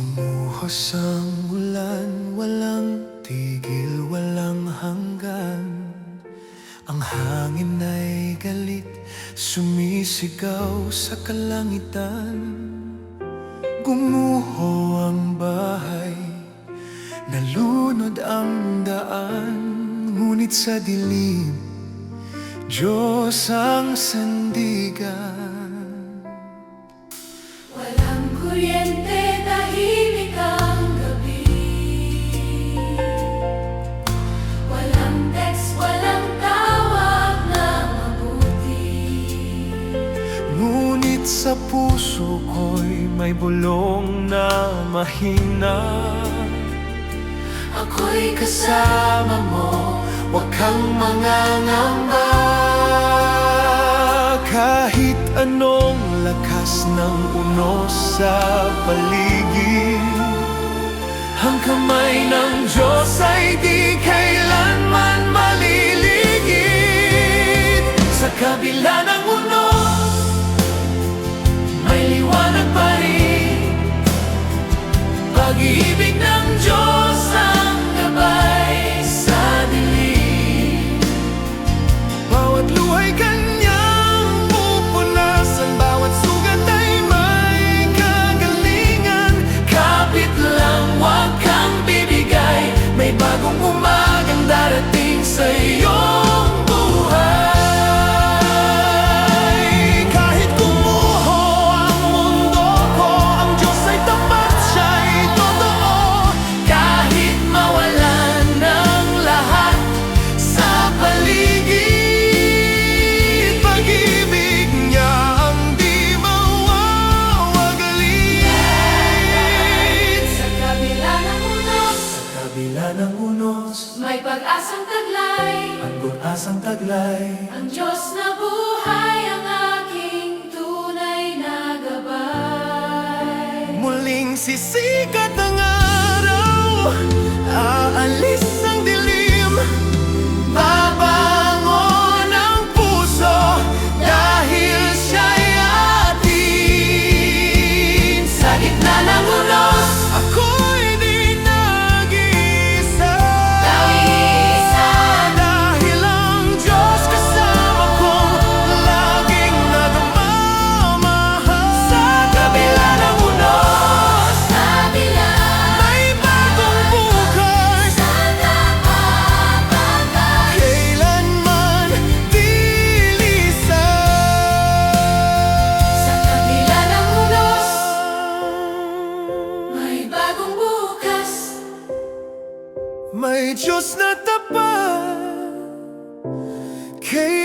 Bumuhos ang ulan, walang tigil, walang hanggan. Ang hangin ay galit, sumisigaw sa kalangitan. Gumuho ang bahay, nalunod ang daan. Ngunit sa dilim, Diyos ang sandigan puso ko'y may bulong na mahina. Ako'y kasama mo, Huwag kang mangangamba. Kahit anong lakas ng unos sa paligid Ang kamay ng Diyos ay di kailanman maliligid. Sa kabila ng Pag-ibig ng Diyos ang gabay sa dilim. Bawat luhay kanyang pupunasan Bawat sugat ay may kagalingan. Kapit lang, huwag bibigay May bagong umagang darating sa pag-asang taglay. Ang asang taglay. Ang Diyos na buhay ang aking tunay na gabay. Muling sisikat ang araw May Diyos na tapat Kailanman